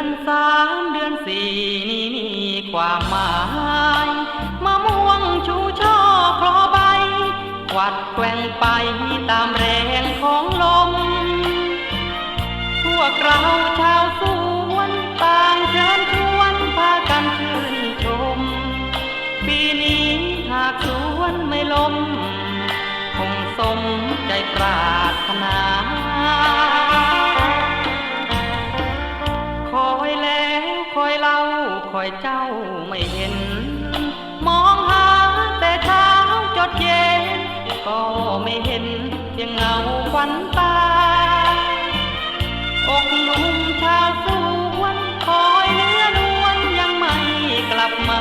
อนสามเดือนสี่นี่มีความหมายมะม่วงชูช่อคลอใบกวัดแกว่งไปตามแรงของลม พวกเราชาวสวนต่างเชิญชวนพากันชื่นชม ปีนี้หากสวนไม่ล้มคงสมใจปรารถนา อยเจ้าไม่เห็น มองหาแต่เช้าจดเย็น ก็ไม่เห็นเพียงเงาควันตาอกหนุ่มชาวสวนคอยเนื้อนวลยังไม่กลับมา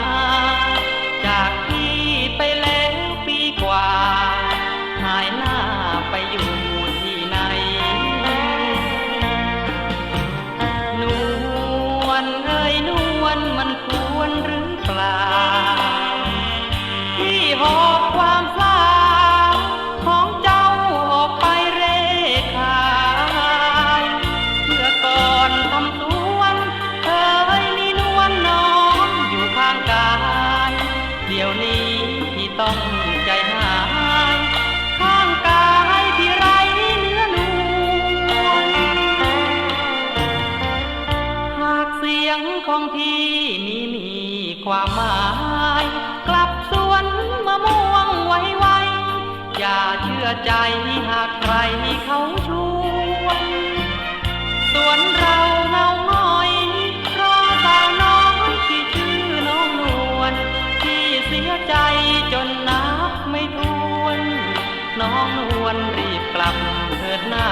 สียงของพี่นี้มีความหมาย กลับสวนมะม่วงไว้ไว้อย่าเชื่อใจหากใครเขาชวนสวนเราเงาง้อยรอสาวน้อยที่ชื่อน้องนวลที่เสียใจจนนับไม่ถ้วน น้องนวลรีบกลับเถิดหน้า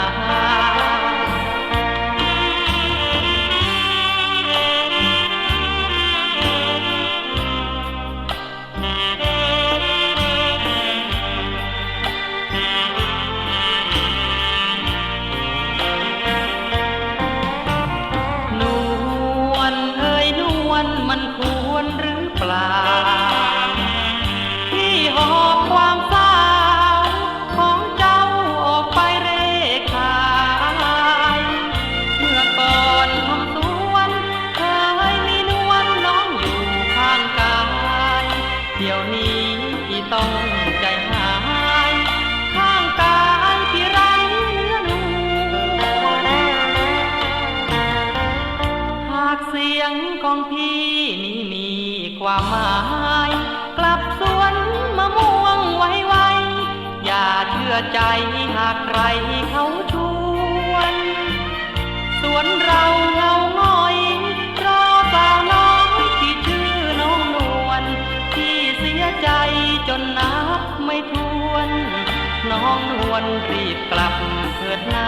เดี๋ยวนี้ที่ต้องใจหายข้างกายที่ไรเนื้อนวลหากเสียงของพี่นี้มีความหมาย กลับสวนมะม่วงไว้ไว้อย่าเชื่อใจหากใครเขาชวน สวนเราเงา น้องนวลรีบกลับเถิดหน้า